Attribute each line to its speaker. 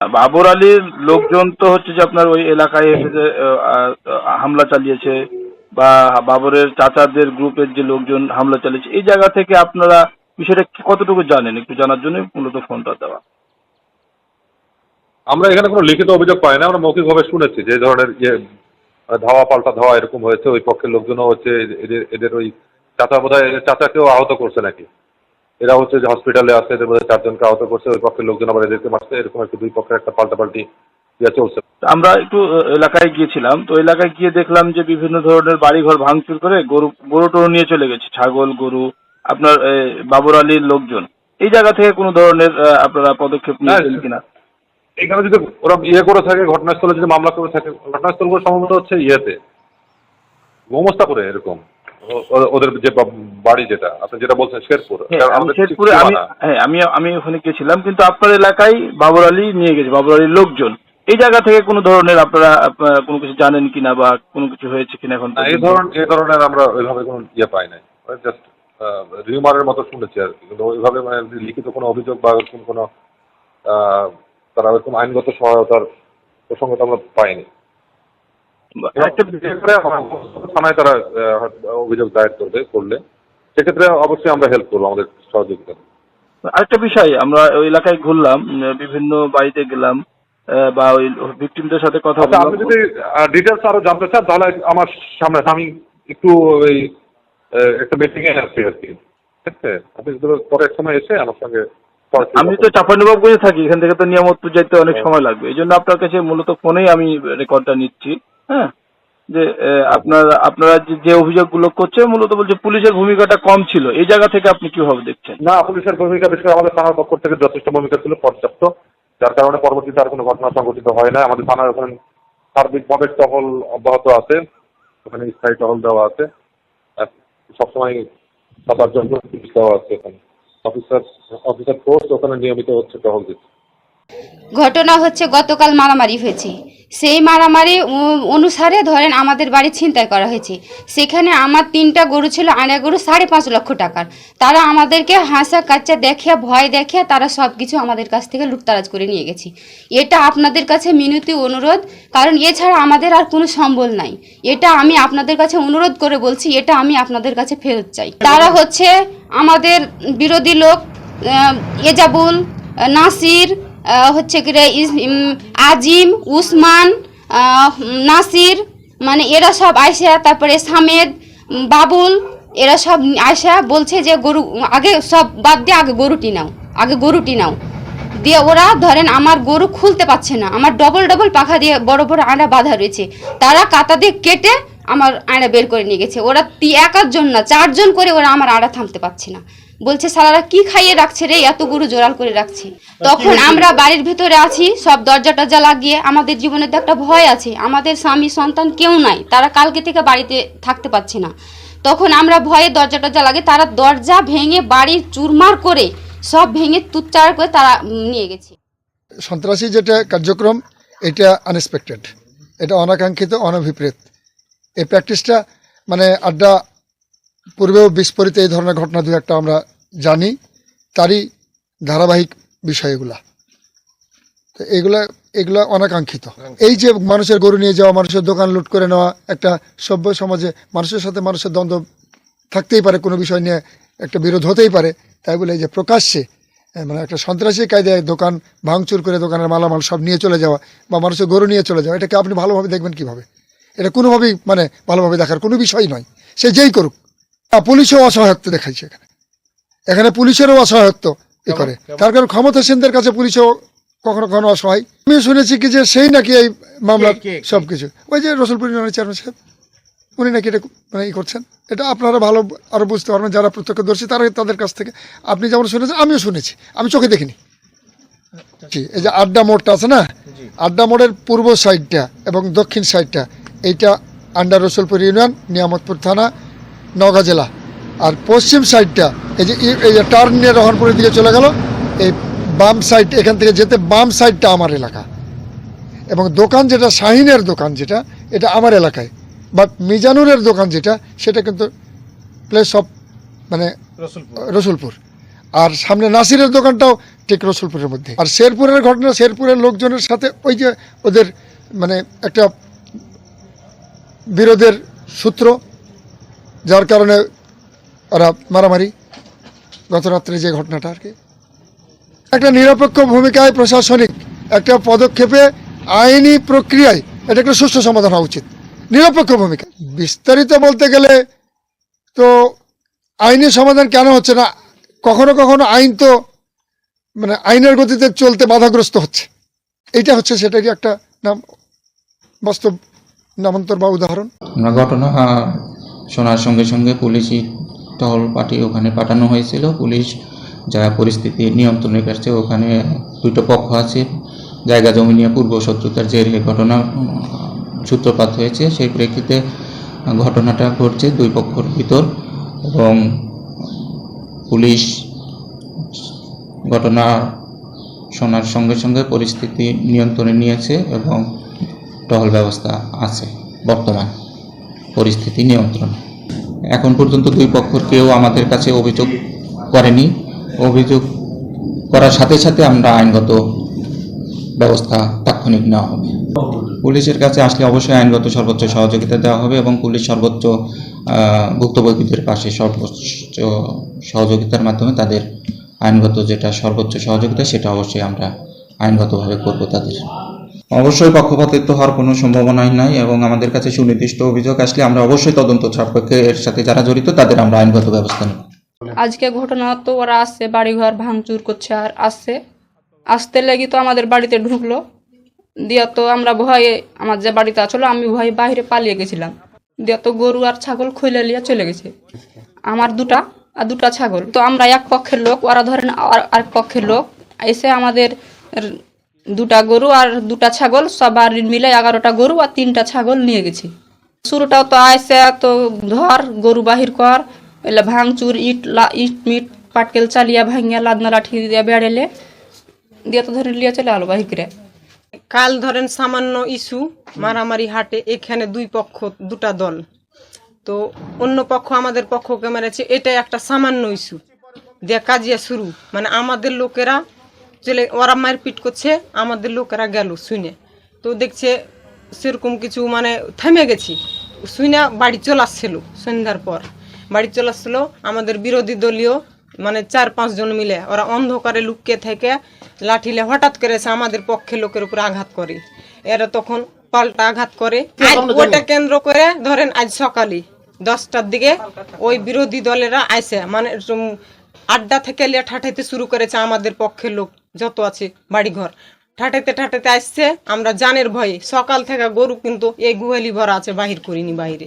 Speaker 1: বাবর আলীর লোকজন তো হচ্ছে যে আপনার ওই এলাকায় এসে যে হামলা চালিয়েছে বা বাবরের চাচাদের গ্রুপের যে লোকজন হামলা চালিয়েছে, এই জায়গা থেকে আপনারা বিষয়টা কতটুকু জানেন? একটু জানার জন্য মূলত ফোনটা দেওয়া।
Speaker 2: আমরা এখানে কোনো লিখিত অভিযোগ পাই না, আমরা মৌখিকভাবে শুনেছি যে ধরনের ইয়ে মানে ধাওয়া পাল্টা ধাওয়া এরকম হয়েছে, ওই পক্ষের লোকজনও হচ্ছে, এদের এদের ওই চাচা বোধ হয় চাচাকেও আহত করছে নাকি। এরা হচ্ছে যে হসপিটালে আছে এদের মধ্যে চারজনকে আহত করছে ওই পক্ষের লোকজন আবার এদেরকে মারছে এরকম একটু দুই পক্ষের একটা পাল্টাপাল্টি ইয়ে চলছে।
Speaker 1: আমরা একটু এলাকায় গিয়েছিলাম তো এলাকায় গিয়ে দেখলাম যে বিভিন্ন ধরনের বাড়িঘর ভাঙচুর করে গরু গরু টরু নিয়ে চলে গেছে ছাগল গরু আপনার বাবর আলীর লোকজন। এই জায়গা থেকে কোনো ধরনের আপনারা পদক্ষেপ নিয়েছেন কিনা?
Speaker 2: এখানে যদি ওরা ইয়ে করে থাকে ঘটনাস্থলে যদি মামলা করে থাকে ঘটনাস্থলগুলো সম্ভবত হচ্ছে ইয়েতে গোমস্তাপুরে এরকম। ওদের যে বাড়ি যেটা আপনি যেটা বলছেন শেরপুর
Speaker 1: হ্যাঁ শেরপুরে আমি হ্যাঁ আমি আমি ওখানে গেছিলাম কিন্তু আপনার এলাকায় বাবর আলী নিয়ে গেছে বাবর আলীর লোকজন। এই জায়গা থেকে কোনো ধরনের আপনারা কোনো কিছু জানেন কিনা বা কোনো কিছু হয়েছে কিনা এখন
Speaker 2: এই ধরন এই ধরনের আমরা ওইভাবে কোনো ইয়ে পাই নাই। জাস্ট রিউমারের মতো শুনেছি আর কি। কিন্তু ওইভাবে মানে লিখিত কোনো অভিযোগ বা ওরকম কোনো তারা ওরকম আইনগত সহায়তার প্রসঙ্গ তো আমরা পাইনি। থানায় তারা অভিযোগ দায়ের করবে করলে। সেক্ষেত্রে অবশ্যই আমরা হেল্প করব আমাদের সহযোগিতা।
Speaker 1: আরেকটা বিষয় আমরা ওই এলাকায় ঘুরলাম বিভিন্ন বাড়িতে গেলাম বা ওই ভিকটিমদের সাথে কথা
Speaker 2: আচ্ছা আপনি যদি ডিটেলস আরও জানতে চান তাহলে আমার সামনে আমি একটু ওই একটা মিটিং এ আছি আর কি। ঠিক আছে? আপনি পরে এক সময় এসে আমার সঙ্গে
Speaker 1: আমি তো চাপানুবাবগঞ্জে থাকি এখান থেকে তো নিয়ামতপুর যেতে অনেক
Speaker 2: হ্যাঁ।
Speaker 1: সময় লাগবে। এই জন্য আপনার কাছে মূলত ফোনেই আমি রেকর্ডটা নিচ্ছি হ্যাঁ? যে আপনারা আপনারা যে- যে অভিযোগগুলো করছে মূলত বলছে পুলিশের ভূমিকাটা কম ছিল। এই জায়গা থেকে আপনি কীভাবে দেখছেন?
Speaker 2: না পুলিশের ভূমিকা বিষয়ে আমাদের থানার পক্ষ থেকে যথেষ্ট ভূমিকা ছিল পর্যাপ্ত। যার কারণে পরবর্তীতে আর কোনো ঘটনা সংঘটিত হয় না। আমাদের থানার ওখানে সার্বিক সার্বিকভাবে টহল অব্যাহত আছে। ওখানে স্থায়ী টহল দেওয়া আছে। সবসময় সবার জন্য পুলিশ দেওয়া আছে ওখানে অফিসার অফিসার পোস্ট ওখানে নিয়মিত হচ্ছে টহল দিচ্ছে।
Speaker 3: ঘটনা হচ্ছে গতকাল মারামারি হয়েছে। সেই মারামারি অনুসারে ধরেন আমাদের বাড়ি ছিনতাই করা হয়েছে। সেখানে আমার তিনটা গরু ছিল, আনা গরু সাড়ে পাঁচ লক্ষ টাকার। তারা আমাদেরকে হাসা কাচ্চা দেখে ভয় দেখে তারা সব কিছু আমাদের কাছ থেকে লুটতারাজ করে নিয়ে গেছে। এটা আপনাদের কাছে মিনতি, অনুরোধ, কারণ এছাড়া আমাদের আর কোনো সম্বল নাই। এটা আমি আপনাদের কাছে অনুরোধ করে বলছি, এটা আমি আপনাদের কাছে ফেরত চাই। তারা হচ্ছে আমাদের বিরোধী লোক এজাবুল নাসির হচ্ছে কি আজিম, উসমান নাসির মানে এরা সব আয়সা তারপরে সামেদ বাবুল, এরা সব আয়সা বলছে যে গরু, আগে সব বাদ দিয়ে আগে গরুটি নাও, আগে গরুটি নাও। দিয়ে ওরা ধরেন আমার গরু খুলতে পারছে না, আমার ডবল ডবল পাখা দিয়ে বড় বড় আয়না বাঁধা রয়েছে, তারা কাতা দিয়ে কেটে আমার আয়না বের করে নিয়ে গেছে। ওরা তি একাধজন না, চারজন করে ওরা আমার আড়া থামতে পারছে না। বলছে সালারা কি খাইয়ে রাখছে রে? এত গরু জোরাল করে রাখছে। তখন আমরা বাড়ির ভিতরে আছি সব দরজা টরজা লাগিয়ে আমাদের জীবনে তো একটা ভয় আছে। আমাদের স্বামী সন্তান কেউ নাই তারা কালকে থেকে বাড়িতে থাকতে পারছে না। তখন আমরা ভয়ে দরজা টরজা লাগে তারা দরজা ভেঙে বাড়ির চুরমার করে সব ভেঙে তুচ্চার করে তারা নিয়ে গেছে।
Speaker 4: সন্ত্রাসী যেটা কার্যক্রম এটা আনএক্সপেক্টেড এটা অনাকাঙ্ক্ষিত অনভিপ্রেত। এই প্র্যাকটিসটা মানে আড্ডা পূর্বেও বিস্ফোরিত এই ধরনের ঘটনা দু একটা আমরা জানি তারই ধারাবাহিক বিষয় এগুলা। তো এগুলা এগুলা অনাকাঙ্ক্ষিত। এই যে মানুষের গরু নিয়ে যাওয়া মানুষের দোকান লুট করে নেওয়া একটা সভ্য সমাজে মানুষের সাথে মানুষের দ্বন্দ্ব থাকতেই পারে কোনো বিষয় নিয়ে একটা বিরোধ হতেই পারে তাই বলে এই যে প্রকাশ্যে মানে একটা সন্ত্রাসী কায়দায় দোকান ভাঙচুর করে দোকানের মালামাল সব নিয়ে চলে যাওয়া বা মানুষের গরু নিয়ে চলে যাওয়া এটাকে আপনি ভালোভাবে দেখবেন কীভাবে? এটা কোনোভাবেই মানে ভালোভাবে দেখার কোনো বিষয় নয়। সে যেই করুক পুলিশও অসহায়ত্ব দেখাইছে এখানে। এখানে পুলিশেরও অসহায়ত্ব এ করে। তার কারণ ক্ষমতাসীনদের কাছে পুলিশও কখনো কখনো অসহায়। আমি শুনেছি কি যে সেই নাকি এই মামলার সবকিছু। ওই যে রসুলপুর ইউনিয়নের চেয়ারম্যান সাহেব উনি নাকি এটা মানে ই করছেন। এটা আপনারা ভালো আরও বুঝতে পারবেন যারা প্রত্যক্ষদর্শী তারা তাদের কাছ থেকে। আপনি যেমন শুনেছেন আমিও শুনেছি। আমি চোখে দেখিনি। জি, এই যে আড্ডা মোড়টা আছে না? আড্ডা মোড়ের পূর্ব সাইডটা এবং দক্ষিণ সাইডটা এইটা আন্ডার রসুলপুর ইউনিয়ন নিয়ামতপুর থানা নওগাঁ জেলা। আর পশ্চিম সাইডটা এই যে এই যে টার্ন নিয়ে রহনপুরের দিকে চলে গেল এই বাম সাইড এখান থেকে যেতে বাম সাইডটা আমার এলাকা। এবং দোকান যেটা শাহিনের দোকান যেটা এটা আমার এলাকায়। বাট মিজানুরের দোকান যেটা সেটা কিন্তু প্লেস অফ মানে রসুলপুর। আর সামনে নাসিরের দোকানটাও ঠিক রসুলপুরের মধ্যে। আর শেরপুরের ঘটনা শেরপুরের লোকজনের সাথে ওই যে ওদের মানে একটা বিরোধের সূত্র যার কারণে ওরা মারামারি গত রাত্রে যে ঘটনাটা আর কি। একটা নিরপেক্ষ ভূমিকায় প্রশাসনিক একটা পদক্ষেপে আইনি প্রক্রিয়ায় এটা একটা সুষ্ঠু সমাধান হওয়া উচিত। নিরপেক্ষ ভূমিকা। বিস্তারিত বলতে গেলে তো আইনি সমাধান কেন হচ্ছে না? কখনো কখনো আইন তো মানে আইনের গতিতে চলতে বাধাগ্রস্ত হচ্ছে। এইটা হচ্ছে সেটারই একটা নাম, বাস্তব নামান্তর বা উদাহরণ।
Speaker 5: ঘটনা শোনার সঙ্গে সঙ্গে পুলিশই টহল পার্টি ওখানে পাঠানো হয়েছিল। পুলিশ যা পরিস্থিতি নিয়ন্ত্রণে কাছে ওখানে দুটো পক্ষ আছে। জায়গা জমি নিয়ে পূর্ব শত্রুতার জেরে ঘটনা, সূত্রপাত হয়েছে। সেই প্রেক্ষিতে ঘটনাটা ঘটছে দুই পক্ষর ভিতর এবং পুলিশ ঘটনা শোনার সঙ্গে সঙ্গে পরিস্থিতি নিয়ন্ত্রণে নিয়েছে এবং টহল ব্যবস্থা আছে বর্তমান। পরিস্থিতি নিয়ন্ত্রণ। এখন পর্যন্ত দুই পক্ষর কেউ আমাদের কাছে অভিযোগ করেনি। অভিযোগ করার সাথে সাথে আমরা আইনগত ব্যবস্থা তাৎক্ষণিক নেওয়া হবে। পুলিশের কাছে আসলে অবশ্যই আইনগত সর্বোচ্চ সহযোগিতা দেওয়া হবে এবং পুলিশ সর্বোচ্চ ভুক্তভোগীদের পাশে সর্বোচ্চ সহযোগিতার মাধ্যমে তাদের আইনগত যেটা সর্বোচ্চ সহযোগিতা, সেটা অবশ্যই আমরা আইনগতভাবে করব তাদের। অবশ্যই পক্ষপাতিত্ব হওয়ার কোনো সম্ভাবনাই নাই এবং আমাদের কাছে সুনির্দিষ্ট অভিযোগ আসলে আমরা অবশ্যই তদন্ত সাপেক্ষে এর সাথে যারা জড়িত তাদের আমরা আইনগত ব্যবস্থা নেব।
Speaker 6: আজকে ঘটনা তো ওরা আসছে, বাড়িঘর ভাঙচুর করছে আর আসছে। আসতে লেগে তো আমাদের বাড়িতে ঢুকলো। দিয়া তো আমরা ভয়ে আমার যে বাড়িতে আসলো, আমি ভয়ে বাইরে পালিয়ে গেছিলাম। দিয়া তো গরু আর ছাগল খুলে নিয়ে চলে গেছে। আমার দুটা আর দুটা ছাগল। তো আমরা এক পক্ষের লোক, ওরা ধরেন আর আর পক্ষের লোক। এসে আমাদের দুটা গরু আর দুটা ছাগল, সবার মিলে এগারোটা গরু আর তিনটা ছাগল নিয়ে গেছি। শুরুটাও তো আইসে তো ধর, গরু বাহির কর, এলে ভাঙচুর, ইট লা, ইট মিট, পাটকেল চালিয়া ভাঙিয়া লাদনা লাঠি দিয়ে বেড়েলে, দিয়ে তো ধরে লিয়ে চলে আলো বাহিকরে।
Speaker 7: কাল ধরেন সামান্য ইস্যু, মারামারি হাটে, এখানে দুই পক্ষ, দুটা দল। তো অন্য পক্ষ আমাদের পক্ষকে মেরেছে, এটাই একটা সামান্য ইস্যু। দিয়ে কাজিয়া শুরু। মানে আমাদের লোকেরা চলে ওরা মারপিট করছে আমাদের লোকেরা গেল শুনে তো দেখছে সেরকম কিছু মানে থেমে গেছি। শুনে বাড়ি চলে আসছিল সন্ধ্যার পর। বাড়ি চলে আসছিল আমাদের বিরোধী দলীয় মানে চার পাঁচ জন মিলে। ওরা অন্ধকারে লুকিয়ে থেকে লাঠিলে হঠাৎ করে এসে আমাদের পক্ষে লোকের উপর আঘাত করে। এরা তখন পাল্টা আঘাত করে। ওটা কেন্দ্র করে ধরেন আজ সকালে দশটার দিকে ওই বিরোধী দলেরা আইসে। মানে আড্ডা থেকে লিয়া ঠাঠাইতে শুরু করেছে আমাদের পক্ষের লোক যত আছে, বাড়িঘর। ঠাঠাইতে ঠাঠাইতে আসছে, আমরা জানের ভয়ে। সকাল থেকে গরু কিন্তু এই গুহালি ভরা আছে, বাহির করিনি বাইরে।